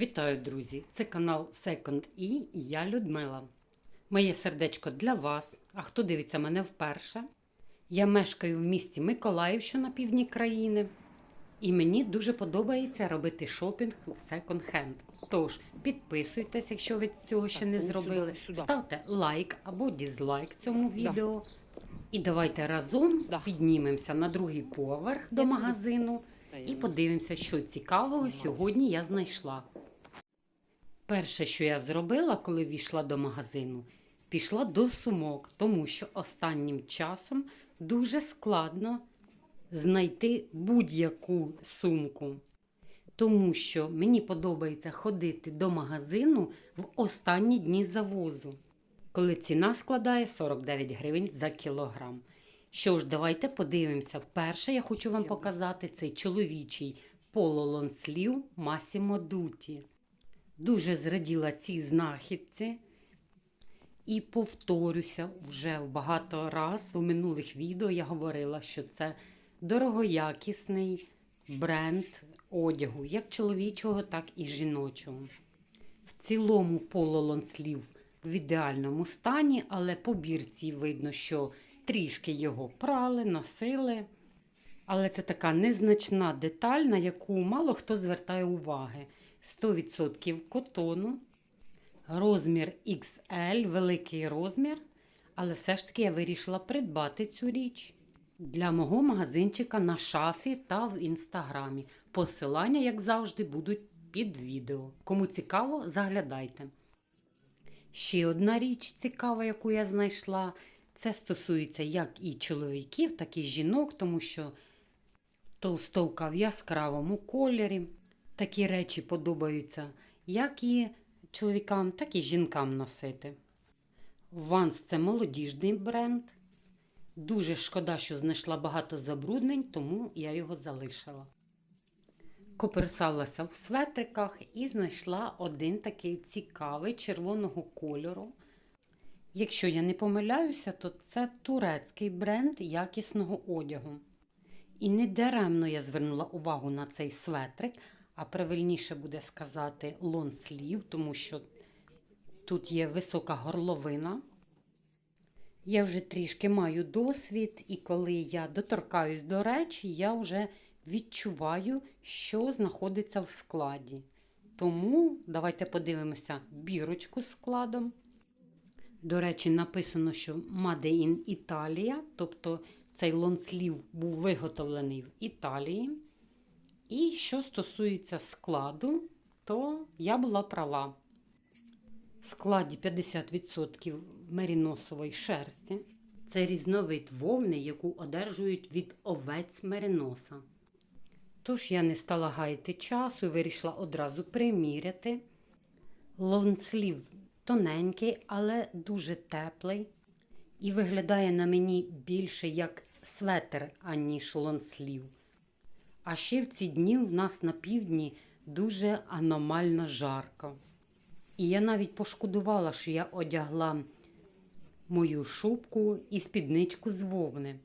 Вітаю, друзі! Це канал Second E і я Людмила. Моє сердечко для вас. А хто дивиться мене вперше? Я мешкаю в місті Миколаїв, що на півдні країни. І мені дуже подобається робити шопінг в секонд-хенд. Тож підписуйтесь, якщо ви цього ще не зробили. Ставте лайк або дізлайк цьому відео. І давайте разом Да. піднімемося на другий поверх до магазину і подивимося, що цікавого сьогодні я знайшла. Перше, що я зробила, коли війшла до магазину, пішла до сумок, тому що останнім часом дуже складно знайти будь-яку сумку. Тому що мені подобається ходити до магазину в останні дні завозу, коли ціна складає 49 гривень за кілограм. Що ж, давайте подивимося. Перше я хочу вам показати цей чоловічий пололонслів Масімо Дуті. Дуже зраділа цій знахідці. І повторюся вже в багато раз у минулих відео я говорила, що це дорогоякісний бренд одягу, як чоловічого, так і жіночого. В цілому пололонслів в ідеальному стані, але по бірці видно, що трішки його прали, носили. Але це така незначна деталь, на яку мало хто звертає уваги. 100% котону, розмір XL, великий розмір. Але все ж таки я вирішила придбати цю річ для мого магазинчика на шафі та в інстаграмі. Посилання, як завжди, будуть під відео. Кому цікаво, заглядайте. Ще одна річ цікава, яку я знайшла, це стосується як і чоловіків, так і жінок, тому що толстовка в яскравому кольорі. Такі речі подобаються як і чоловікам, так і жінкам носити. Ванс це молодіжний бренд. Дуже шкода, що знайшла багато забруднень, тому я його залишила. Коперсалася в светриках і знайшла один такий цікавий червоного кольору. Якщо я не помиляюся, то це турецький бренд якісного одягу. І не даремно я звернула увагу на цей светрик, а правильніше буде сказати лонслів, тому що тут є висока горловина. Я вже трішки маю досвід, і коли я доторкаюсь до речі, я вже відчуваю, що знаходиться в складі. Тому давайте подивимося бірочку з складом. До речі, написано, що Made in Italia, тобто цей лонслів був виготовлений в Італії. І що стосується складу, то я була права. В складі 50% меріносової шерсті. Це різновид вовни, яку одержують від овець мериноса. Тож я не стала гаяти часу і вирішила одразу приміряти. Лонслів тоненький, але дуже теплий. І виглядає на мені більше як светр, аніж лонслів. А ще в ці дні в нас на півдні дуже аномально жарко. І я навіть пошкодувала, що я одягла мою шубку і спідничку з вовни.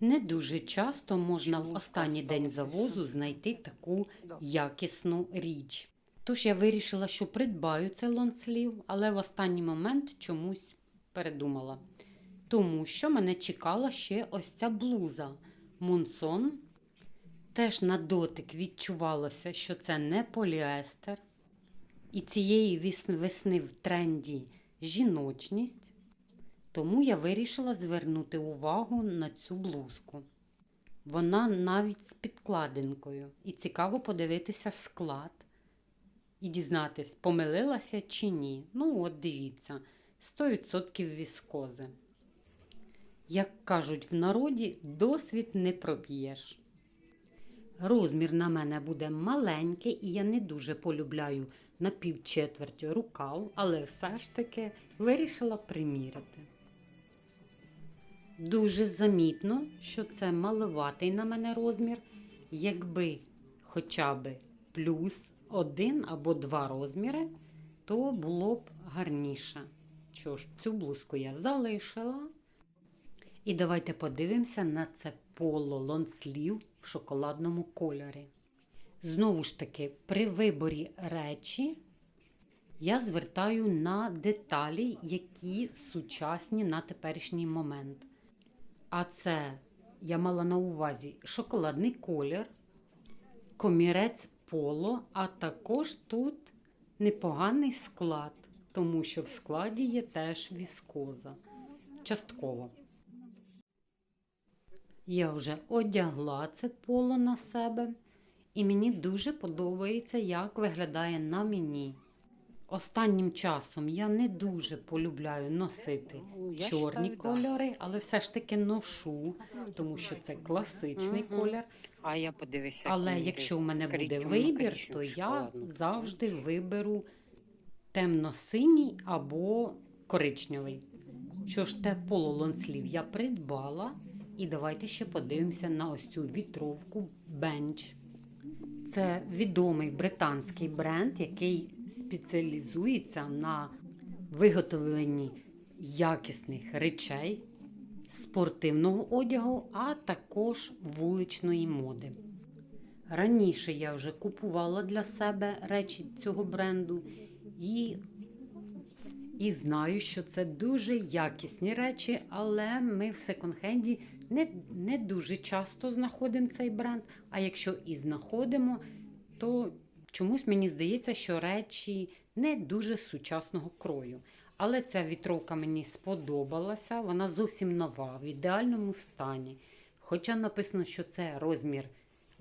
Не дуже часто можна в останній день завозу знайти таку якісну річ. Тож я вирішила, що придбаю цей лонслів, але в останній момент чомусь передумала. Тому що мене чекала ще ось ця блуза Мунсон. Теж на дотик відчувалося, що це не поліестер. І цієї весни в тренді жіночність. Тому я вирішила звернути увагу на цю блузку. Вона навіть з підкладинкою. І цікаво подивитися склад і дізнатись, помилилася чи ні. Ну, от дивіться, 100% віскози. Як кажуть в народі, досвід не проб'єш. Розмір на мене буде маленький, і я не дуже полюбляю на півчетверті рукав, але все ж таки вирішила приміряти. Дуже замітно, що це маловатий на мене розмір, якби хоча б плюс один або два розміри, то було б гарніше. Що ж, цю блузку я залишила. І давайте подивимося на це поло лонслів в шоколадному кольорі. Знову ж таки, при виборі речі я звертаю на деталі, які сучасні на теперішній момент. А це я мала на увазі шоколадний колір, комірець поло, а також тут непоганий склад, тому що в складі є теж віскоза. Частково. Я вже одягла це поло на себе, і мені дуже подобається, як виглядає на мені. Останнім часом я не дуже полюбляю носити чорні кольори, але все ж таки ношу, тому що це класичний колір. А я подивися. Але якщо в мене буде вибір, то я завжди виберу темно-синій або коричневий. Що ж, те поло лонслів я придбала. І давайте ще подивимося на ось цю вітровку Bench. Це відомий британський бренд, який спеціалізується на виготовленні якісних речей, спортивного одягу, а також вуличної моди. Раніше я вже купувала для себе речі цього бренду і, і знаю, що це дуже якісні речі, але ми в секонд-хенді не, не дуже часто знаходимо цей бренд. А якщо і знаходимо, то чомусь мені здається, що речі не дуже сучасного крою. Але ця вітровка мені сподобалася, вона зовсім нова, в ідеальному стані. Хоча написано, що це розмір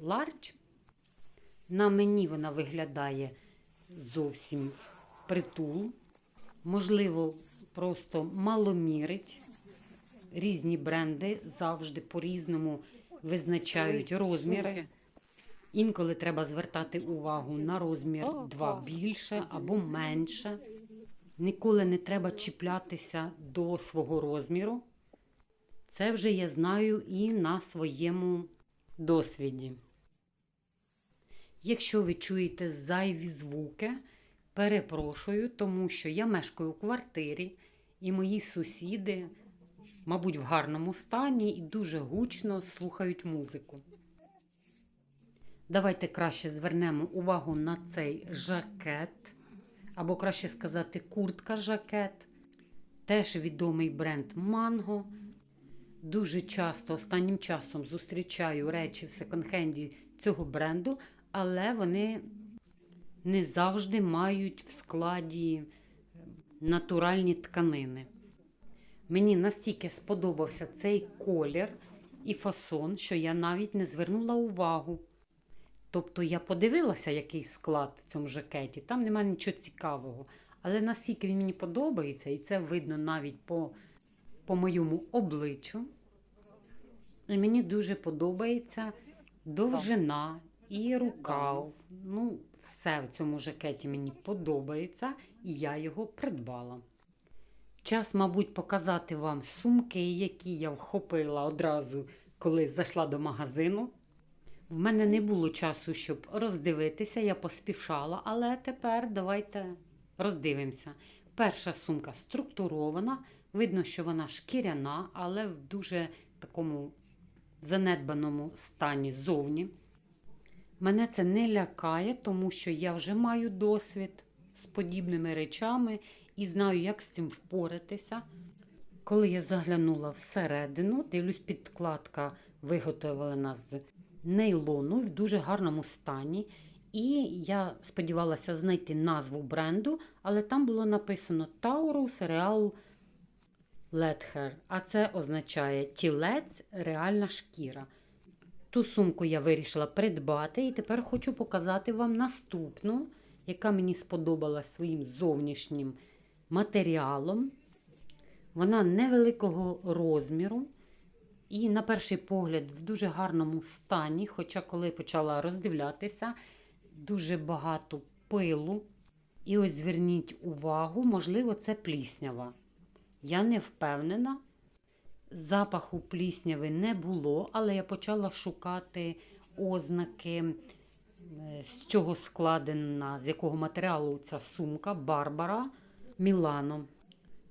large, на мені вона виглядає зовсім притул. Можливо, просто маломірить. Різні бренди завжди по-різному визначають розміри. Інколи треба звертати увагу на розмір 2 більше або менше. Ніколи не треба чіплятися до свого розміру. Це вже я знаю і на своєму досвіді. Якщо ви чуєте зайві звуки, перепрошую, тому що я мешкаю у квартирі, і мої сусіди, мабуть, в гарному стані і дуже гучно слухають музику. Давайте краще звернемо увагу на цей жакет, або краще сказати, куртка-жакет. Теж відомий бренд Mango. Дуже часто останнім часом зустрічаю речі в секонд-хенді цього бренду, але вони не завжди мають в складі натуральні тканини. Мені настільки сподобався цей колір і фасон, що я навіть не звернула увагу. Тобто я подивилася, який склад в цьому жакеті, там немає нічого цікавого. Але наскільки він мені подобається, і це видно навіть по, по моєму обличчю. І мені дуже подобається довжина і рукав. Ну, все в цьому жакеті мені подобається, і я його придбала. Час, мабуть, показати вам сумки, які я вхопила одразу, коли зайшла до магазину. В мене не було часу, щоб роздивитися, я поспішала, але тепер давайте роздивимося. Перша сумка структурована, видно, що вона шкіряна, але в дуже такому занедбаному стані зовні. Мене це не лякає, тому що я вже маю досвід з подібними речами і знаю, як з цим впоратися. Коли я заглянула всередину, дивлюсь, підкладка виготовлена з нейлону в дуже гарному стані. І я сподівалася знайти назву бренду, але там було написано Taurus Real Leather, а це означає тілець, реальна шкіра. Ту сумку я вирішила придбати і тепер хочу показати вам наступну, яка мені сподобалась своїм зовнішнім матеріалом. Вона невеликого розміру і, на перший погляд, в дуже гарному стані. Хоча, коли почала роздивлятися, дуже багато пилу. І ось зверніть увагу, можливо, це пліснява. Я не впевнена. Запаху плісняви не було, але я почала шукати ознаки, е, з чого складена, з якого матеріалу ця сумка Барбара Мілано.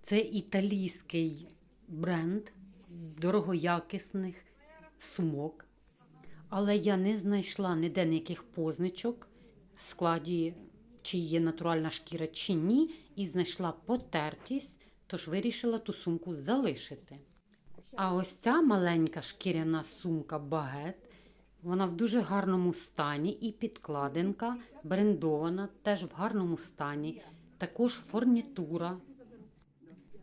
Це італійський бренд дорогоякісних сумок. Але я не знайшла ніде ніяких позначок в складі, чи є натуральна шкіра, чи ні, і знайшла потертість, тож вирішила ту сумку залишити. А ось ця маленька шкіряна сумка багет, вона в дуже гарному стані, і підкладинка брендована, теж в гарному стані. Також фурнітура.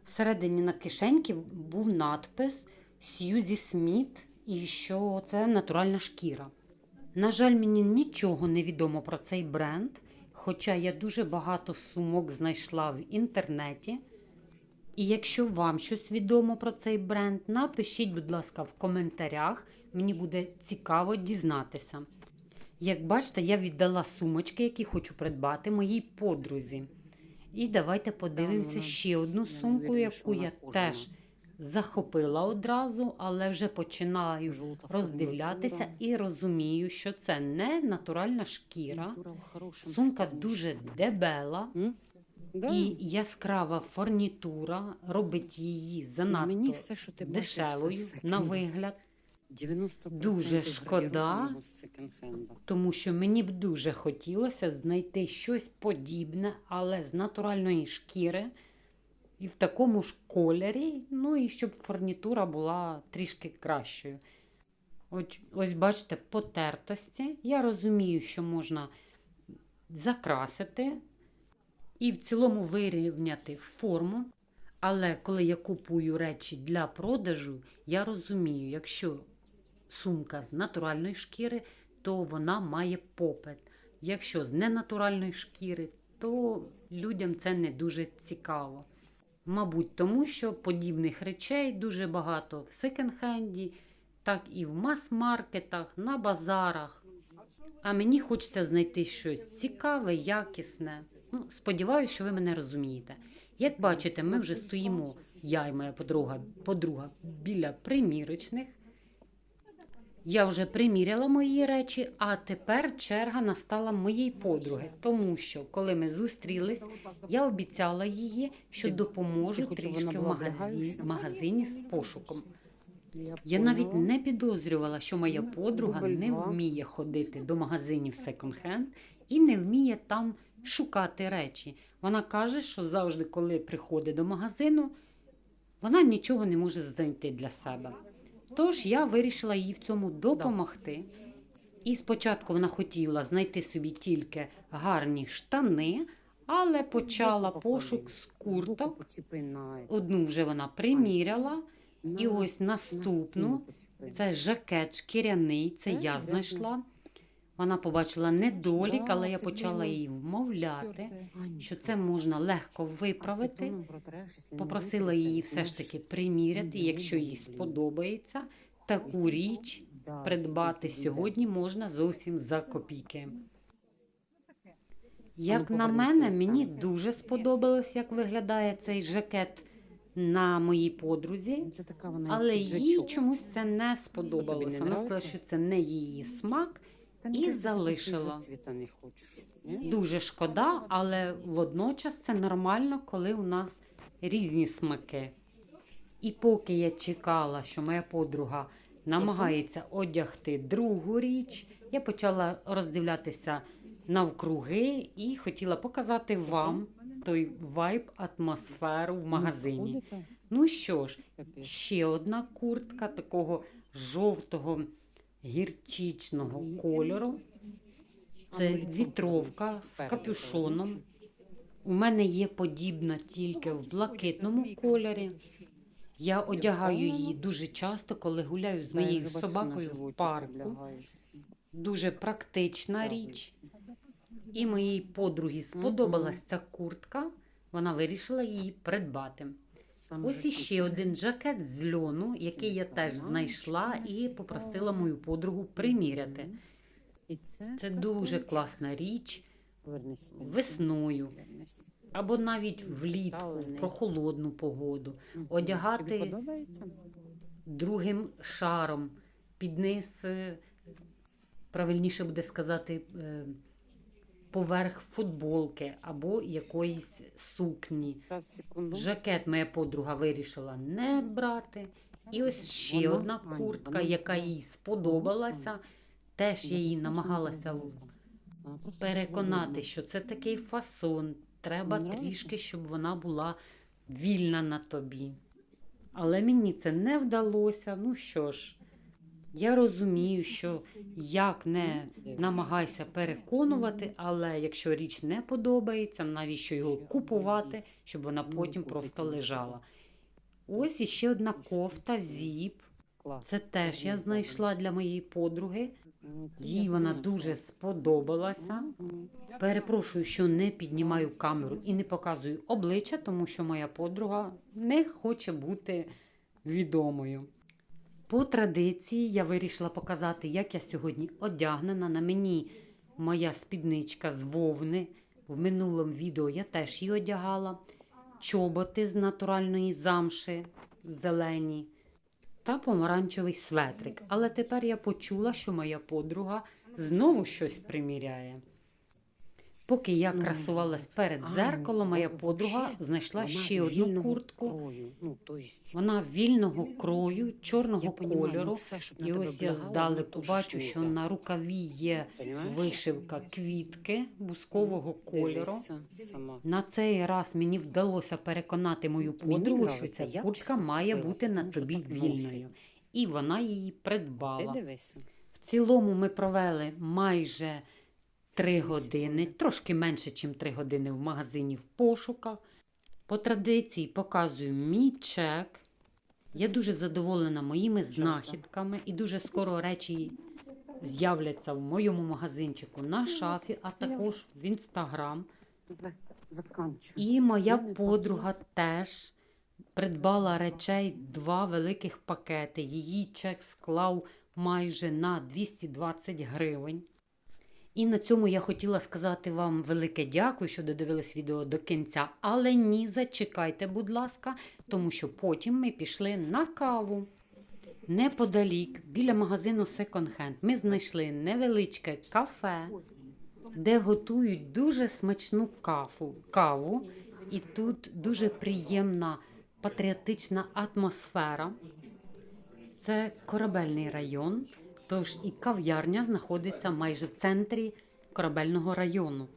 Всередині на кишеньки був надпис Сьюзі Сміт і що це натуральна шкіра. На жаль, мені нічого не відомо про цей бренд, хоча я дуже багато сумок знайшла в інтернеті. І якщо вам щось відомо про цей бренд, напишіть, будь ласка, в коментарях. Мені буде цікаво дізнатися. Як бачите, я віддала сумочки, які хочу придбати моїй подрузі. І давайте подивимося ще одну сумку, яку я теж захопила одразу, але вже починаю роздивлятися і розумію, що це не натуральна шкіра. Сумка дуже дебела. Да. І яскрава фурнітура робить її Мені занадто все, що ти дешевою на вигляд, 90% Дуже шкода. тому що мені б дуже хотілося знайти щось подібне, але з натуральної шкіри і в такому ж кольорі, ну і щоб фурнітура була трішки кращою. Ось, ось бачите, потертості. Я розумію, що можна закрасити і в цілому вирівняти форму. Але коли я купую речі для продажу, я розумію, якщо сумка з натуральної шкіри, то вона має попит. Якщо з ненатуральної шкіри, то людям це не дуже цікаво. Мабуть, тому що подібних речей дуже багато в секонд-хенді, так і в мас-маркетах, на базарах. А мені хочеться знайти щось цікаве, якісне. Ну, сподіваюся, що ви мене розумієте. Як бачите, ми вже стоїмо, я і моя подруга, подруга біля примірочних. Я вже приміряла мої речі, а тепер черга настала моїй подруги, тому що коли ми зустрілись, я обіцяла її, що допоможу трішки в магазині, магазині з пошуком. Я, Я навіть не підозрювала, що моя подруга не вміє ходити до магазинів секонд-хенд і не вміє там шукати речі. Вона каже, що завжди, коли приходить до магазину, вона нічого не може знайти для себе. Тож я вирішила їй в цьому допомогти. І спочатку вона хотіла знайти собі тільки гарні штани, але почала пошук з курток. Одну вже вона приміряла, і ось наступну це жакет шкіряний, це я знайшла. Вона побачила недолік, але я почала її вмовляти, що це можна легко виправити. протреш, Попросила її все ж таки приміряти, якщо їй сподобається. Таку річ придбати сьогодні можна зовсім за копійки. Як ну, на мене, мені дуже сподобалось, як виглядає цей жакет на моїй подрузі. Ну, Це така вона Але їй чомусь це не сподобалося. Вона сказала, що це не її смак, і залишила. Дуже шкода, але водночас це нормально, коли у нас різні смаки. І поки я чекала, що моя подруга намагається одягти другу річ, я почала роздивлятися навкруги і хотіла показати вам той вайб, атмосферу в магазині. Ну що ж, ще одна куртка такого жовтого гірчичного кольору. Це вітровка з капюшоном. У мене є подібна тільки в блакитному кольорі. Я одягаю її дуже часто, коли гуляю з моєю собакою в парку. Дуже практична річ. І моїй подругі сподобалась ця куртка. Вона вирішила її придбати. Сам Ось іще один жакет з льону, який я теж знайшла і попросила мою подругу приміряти. Це, дуже класна річ. Весною. Або навіть влітку, в Ставлений. прохолодну погоду. Одягати другим шаром. Під низ, правильніше буде сказати, е, поверх футболки або якоїсь сукні. Жакет моя подруга вирішила не брати. І ось ще одна куртка, яка їй сподобалася. Теж я її намагалася переконати, що це такий фасон. Треба трішки, щоб вона була вільна на тобі. Але мені це не вдалося. Ну що ж, я розумію, що як не намагайся переконувати, але якщо річ не подобається, навіщо його купувати, щоб вона потім просто лежала. Ось іще одна кофта зіп. Це теж я знайшла для моєї подруги. Їй вона дуже сподобалася. Перепрошую, що не піднімаю камеру і не показую обличчя, тому що моя подруга не хоче бути відомою. По традиції я вирішила показати, як я сьогодні одягнена. На мені моя спідничка з вовни. В минулому відео я теж її одягала. Чоботи з натуральної замши зелені та помаранчевий светрик. Але тепер я почула, що моя подруга знову щось приміряє. Поки я красувалась перед дзеркалом, моя ну, подруга знайшла ще одну куртку. Ну, Вона вільного крою, чорного кольору. ну, на І ось я здалеку бачу, що на рукаві є вишивка квітки бускового кольору. На цей раз мені вдалося переконати мою подругу, що ця куртка має бути на тобі вільною. І вона її придбала. В цілому ми провели майже три години, трошки менше, ніж три години в магазині в пошуках. По традиції показую мій чек. Я дуже задоволена моїми знахідками і дуже скоро речі з'являться в моєму магазинчику на шафі, а також в інстаграм. І моя подруга теж придбала речей два великих пакети. Її чек склав майже на 220 гривень. І на цьому я хотіла сказати вам велике дякую, що додивились відео до кінця. Але ні, зачекайте, будь ласка, тому що потім ми пішли на каву. Неподалік, біля магазину Second Hand, ми знайшли невеличке кафе, де готують дуже смачну кафу, каву. І тут дуже приємна патріотична атмосфера. Це корабельний район, тож і кав'ярня знаходиться майже в центрі корабельного району.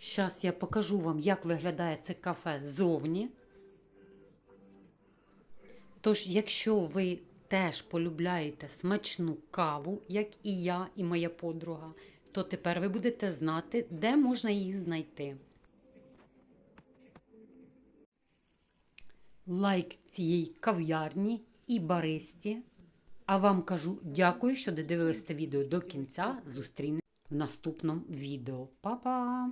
Зараз я покажу вам, як виглядає це кафе ззовні. Тож, якщо ви теж полюбляєте смачну каву, як і я, і моя подруга, то тепер ви будете знати, де можна її знайти. Лайк цієї кав'ярні і баристі. А вам кажу дякую, що додивились це відео до кінця. Зустрінемо в наступному відео. Па-па!